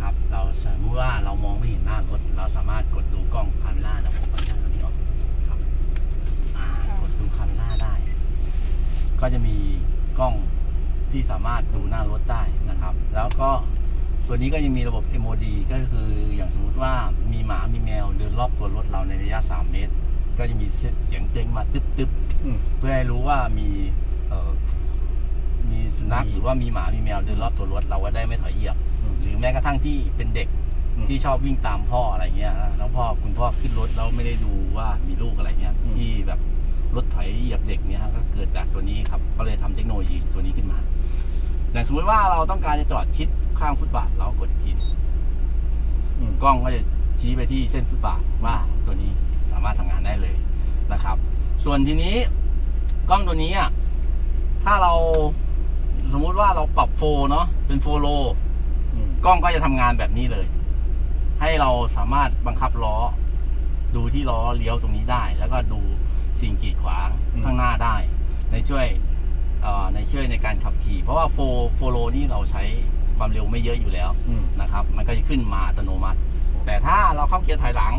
นะครับ เราสมมติว่าเรามองไม่เห็นหน้ารถ เราสามารถกดดูกล้องคาเมล่านะผมก็จะตัวนี้ออกครับอ่ากดดูคาเมล่าได้ ก็จะมีกล้องที่สามารถดูหน้ารถได้นะครับ แล้วก็ตัวนี้ก็ยังมีระบบ MOD ก็คืออย่างสมมุติว่ามีหมามีแมวเดินรอบตัวรถเราในระยะ 3 เมตร ก็จะมีเสียงเจ้งมาตึ๊บตึ๊บอืมเพื่อให้รู้ว่ามีเอ่อมีสุนัขหรือว่ามีหมามีแมวเดินรอบตัวรถเราก็ได้ไม่ถอยเหยียบอืม หรือแม้กระทั่งที่เป็นเด็กอืมที่ชอบวิ่งตามพ่ออะไรเงี้ยฮะแล้วพ่อคุณพ่อขึ้นรถแล้วไม่ได้ดูว่ามีลูกอะไรเงี้ยอืมที่แบบรถถอยเหยียบเด็กเนี่ยฮะก็เกิดจากตัวนี้ครับก็เลยทำเทคโนโลยีตัวนี้ขึ้นมาอย่างสมมติว่าเราต้องการจะจอดชิดข้างฟุตบาทเรากดอีกทีหนึ่งอืมกล้องก็จะชี้ไปที่เส้นฟุตบาทว่าตัวนี้สามารถทำงานได้เลยนะครับ ส่วนทีนี้กล้องตัวนี้อะถ้าเราสมมุติว่าเราปรับโฟเนาะเป็นโฟโลอืม กล้องก็จะทำงานแบบนี้เลย ให้เราสามารถบังคับล้อ ดูที่ล้อเลี้ยวตรงนี้ได้ แล้วก็ดูสิ่งกีดขวางข้างหน้าได้ ในช่วยเอ่อในช่วยในการขับขี่ เพราะว่าโฟโฟโลนี่เราใช้ความเร็วไม่เยอะอยู่แล้วอืมนะครับ มันก็จะขึ้นมาอัตโนมัติ แต่ถ้าเราเข้าเกียร์ถอยหลัง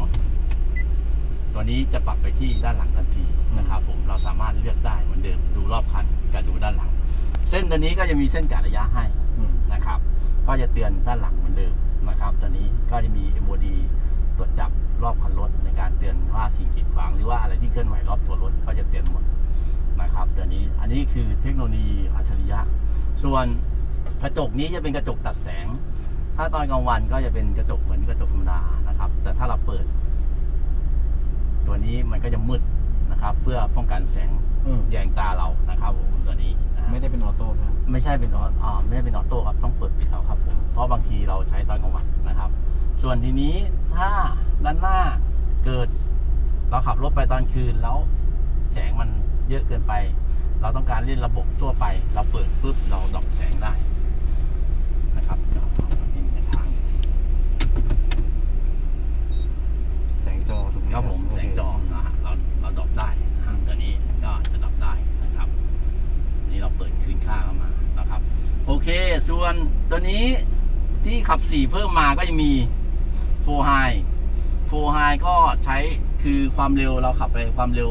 ตัวนี้จะปรับไปที่ด้านหลังทันทีนะครับผมเราสามารถเลือกได้เหมือนเดิมดูรอบคันกับดูด้านหลัง เส้นตัวนี้ก็จะมีเส้นกะระยะให้อืมนะครับ ก็จะเตือนด้านหลังเหมือนเดิมนะครับตัวนี้ก็จะมี MOD ตรวจจับรอบคันรถในการเตือนว่าสิ่งกีดขวางหรือว่าอะไรที่เคลื่อนไหวรอบตัวรถก็จะเตือนหมดนะครับตัวนี้อันนี้คือเทคโนโลยีอัจฉริยะ ส่วนกระจกนี้จะเป็นกระจกตัดแสง ถ้าตอนกลางวันก็จะเป็นกระจกเหมือนกระจกธรรมดานะครับ แต่ถ้าเราเปิด ตัวนี้มันก็จะมืดนะครับ เพื่อป้องกันแสงอืมแยงตาเรานะครับผมตัวนี้นะฮะไม่ได้เป็นออโต้นะครับไม่ใช่เป็นอออ่าไม่ได้เป็นออโต้ครับต้องเปิดปิดเอาครับผมเพราะบางทีเราใช้ตอนกลางวันนะครับ ส่วนทีนี้ถ้าด้านหน้าเกิด เราขับรถไปตอนคืนแล้วแสงมันเยอะเกินไป เราต้องการเล่นระบบทั่วไป เราเปิดปุ๊บเราดับแสงได้นะครับเดี๋ยวเอาตัวนี้ในทาง แสงจอถูกไหม ครับผม โเค แสงจอนะฮะเราเราดับได้นะฮะตัวนี้ก็จะดับได้นะครับ นี่เราเปิดคืนค่าเข้ามานะครับ โอเค ส่วนตัวนี้ที่ขับสี่เพิ่มมาก็จะมีโฟไฮโฟไฮก็ใช้คือความเร็วเราขับไปความเร็ว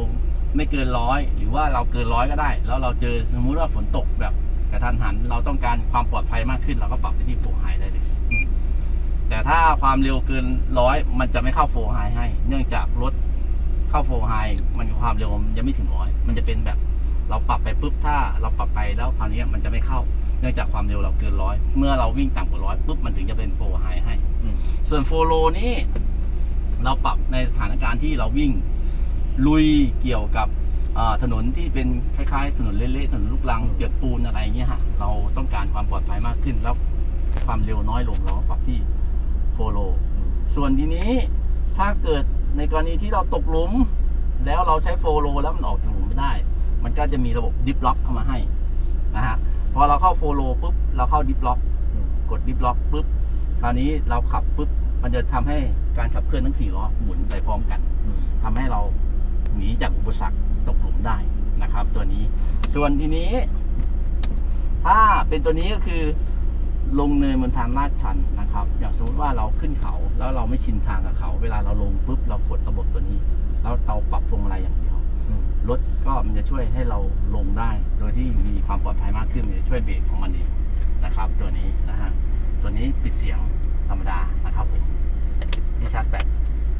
ไม่เกินร้อยหรือว่าเราเกินร้อยก็ได้ แล้วเราเจอสมมุติว่าฝนตกแบบกระทันหัน เราต้องการความปลอดภัยมากขึ้น เราก็ปรับไปที่โฟไฮได้เลย แต่ถ้าความเร็วเกินร้อยมันจะไม่เข้าโฟไฮให้ เนื่องจากรถเข้าโฟไฮมันความเร็วมันยังไม่ถึงร้อยมันจะเป็นแบบเราปรับไปปุ๊บถ้าเราปรับไปแล้วคราวนี้มันจะไม่เข้า เนื่องจากความเร็วเราเกินร้อยเมื่อเราวิ่งต่ำกว่าร้อยปุ๊บมันถึงจะเป็นโฟไฮให้อืมส่วนโฟโลนี่เราปรับในสถานการณ์ที่เราวิ่งลุยเกี่ยวกับอ่าถนนที่เป็นคล้ายๆ ถนนเละๆถนนลูกรังเปียกปูนอะไรเงี้ยฮะเราต้องการความปลอดภัยมากขึ้น แล้วความเร็วน้อยลงเราก็ปรับที่โฟโลอืมส่วนทีนี้ถ้าเกิดในกรณีที่เราตกหลุม แล้วเราใช้โฟโลแล้วมันออกจากหลุมไม่ได้ มันก็จะมีระบบดิฟล็อกเข้ามาให้นะฮะ พอเราเข้าโฟโลปุ๊บเราเข้าดิฟล็อกกดดิฟล็อกปุ๊บคราวนี้เราขับปุ๊บมันจะทำให้การขับเคลื่อนทั้งสี่ล้อหมุนไปพร้อมกันอืมทำให้เราหนีจากอุปสรรคตกหลุมได้นะครับ ตัวนี้ส่วนทีนี้ ถ้าเป็นตัวนี้ก็คือลงเนินบนทางลาดชันนะครับ อย่างสมมติว่าเราขึ้นเขาแล้วเราไม่ชินทางกับเขา เวลาเราลงปุ๊บเรากดระบบตัวนี้ แล้วเราปรับพวงมาลัยอย่างเดียว รถก็มันจะช่วยให้เราลงได้ โดยที่มีความปลอดภัยมากขึ้นมันจะช่วยเบรกของมันเองนะครับ ตัวนี้นะฮะส่วนนี้ปิดเสียงธรรมดานะครับผมที่ชาร์จแบต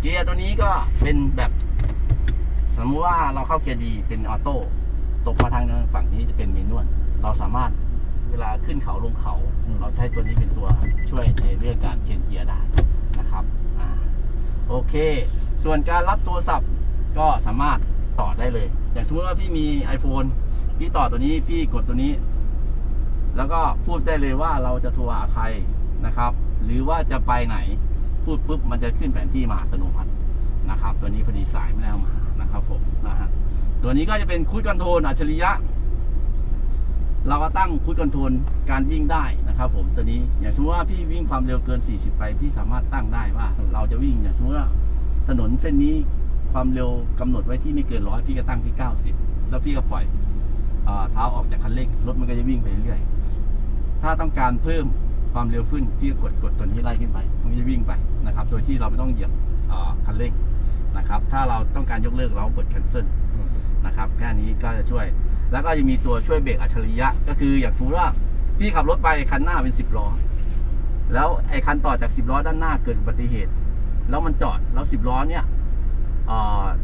เกียร์ตัวนี้ก็เป็นแบบสมมุติว่าเราเข้าเกียร์ดีเป็นออโต้ตกมาทางฝั่งนี้จะเป็นเมนวลเราสามารถเวลาขึ้นเขาลงเขา เราใช้ตัวนี้เป็นตัวช่วยในเรื่องการเชนเกียร์ได้นะครับอโอเค ส่วนการรับโทรศัพท์ก็สามารถ ต่อได้เลย อย่างสมมติว่าพี่มี iPhone พี่ต่อตัวนี้พี่กดตัวนี้ แล้วก็พูดได้เลยว่าเราจะโทรหาใครนะครับ หรือว่าจะไปไหนพูดปุ๊บมันจะขึ้นแผนที่มาอัตโนมัตินะครับ ตัวนี้พอดีสายไม่ได้เอามานะครับผมนะฮะตัวนี้ก็จะเป็นคูดคอนโทรลอัจฉริยะ เราก็ตั้งคูดคอนโทรลการวิ่งได้นะครับ ผมตัวนี้อย่างสมมติว่าพี่วิ่งความเร็วเกิน 40 ไป พี่สามารถตั้งได้ว่า เราจะวิ่งอย่างสมมติว่าถนนเส้นนี้ ความเร็วกำหนดไว้ที่ไม่เกินร้อยพี่ก็ตั้งที่ 90 แล้วพี่ก็ปล่อยเท้าออกจากคันเร่งรถมันก็จะวิ่งไปเรื่อยๆถ้าต้องการเพิ่มความเร็วขึ้นพี่ก็กดกดตัวนี้ไล่ขึ้นไป มันจะวิ่งไปนะครับ โดยที่เราไม่ต้องเหยียบคันเร่งนะครับ ถ้าเราต้องการยกเลิกเราก็กด cancel อืมนะครับแค่นี้ก็จะช่วย แล้วก็จะมีตัวช่วยเบรกอัจฉริยะ ก็คืออย่างสมมติว่าพี่ขับรถไปคันหน้าเป็น 10ล้อแล้วไอ้คันต่อจาก 10ล้อด้านหน้าเกิดอุบัติเหตุ แล้วมันจอดแล้ว 10ล้อเนี่ย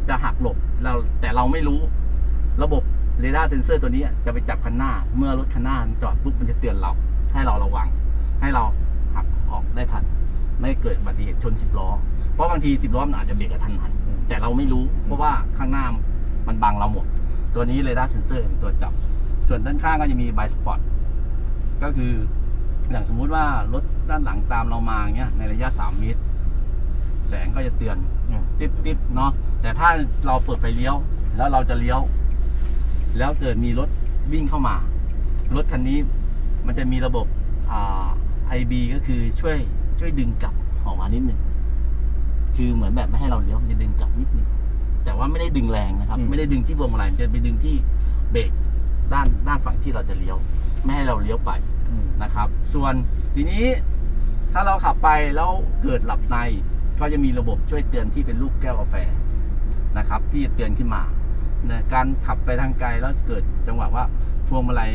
จะหักหลบเราแต่เราไม่รู้ ระบบเรดาร์เซนเซอร์ตัวนี้จะไปจับคันหน้า เมื่อรถคันหน้าจอดปุ๊บมันจะเตือนเรา ให้เราระวัง ให้เราหักออกได้ทัน ไม่เกิดอุบัติเหตุชน10ล้อ เพราะบางที10ล้อมันอาจจะเบรกกระทันหัน แต่เราไม่รู้ เพราะว่าข้างหน้ามันบังเราหมด ตัวนี้เรดาร์เซนเซอร์เป็นตัวจับ ส่วนด้านข้างก็จะมีไบสปอตก็คืออย่างสมมุติว่ารถด้านหลังตามเรามาเงี้ยในระยะ 3 เมตร แสงก็จะเตือนอืม ติ๊บติ๊บเนาะแต่ถ้าเราเปิดไฟเลี้ยว แล้วเราจะเลี้ยว แล้วเกิดมีรถวิ่งเข้ามา รถคันนี้มันจะมีระบบอ่า IB ก็คือช่วยช่วยดึงกลับออกมานิดหนึ่งคือเหมือนแบบไม่ให้เราเลี้ยวมันจะดึงกลับนิดหนึ่งแต่ว่าไม่ได้ดึงแรงนะครับไม่ได้ดึงที่พวงมาลัยมันจะไปดึงที่เบรกด้านด้านฝั่งที่เราจะเลี้ยว ไม่ให้เราเลี้ยวไปอืมนะครับ ส่วนทีนี้ถ้าเราขับไปแล้วเกิดหลับใน ก็จะมีระบบช่วยเตือนที่เป็นรูปแก้วกาแฟนะครับ ที่จะเตือนขึ้นมานะการขับไปทางไกลแล้วเกิดจังหวะว่าพวงมาลัย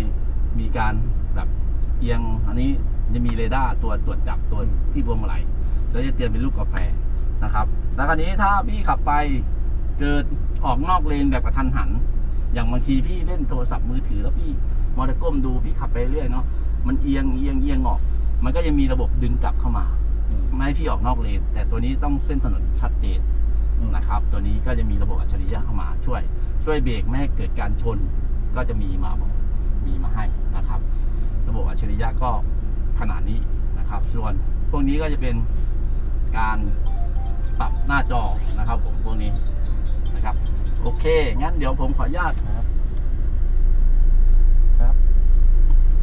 มีการแบบเอียงอันนี้จะมีเรดาร์ตัวตรวจจับตัวที่พวงมาลัยแล้วจะเตือนเป็นรูปกาแฟนะครับ แล้วคราวนี้ถ้าพี่ขับไปเกิดออกนอกเลนแบบกระทันหัน อย่างบางทีพี่เล่นโทรศัพท์มือถือ แล้วพี่มอเตอร์ก้มดูพี่ขับไปเรื่อยเนาะมันเอียงเอียงเอียงออก มันก็จะมีระบบดึงกลับเข้ามา ไม่ให้พี่ออกนอกเลน แต่ตัวนี้ต้องเส้นถนนชัดเจนอืมนะครับ ตัวนี้ก็จะมีระบบอัจฉริยะเข้ามาช่วย ช่วยเบรกไม่ให้เกิดการชนก็จะมีมาบอกมีมาให้นะครับ ระบบอัจฉริยะก็ขนาดนี้นะครับ ส่วนพวกนี้ก็จะเป็นการปรับหน้าจอนะครับผมพวกนี้นะครับ โอเค งั้นเดี๋ยวผมขออนุญาตครับ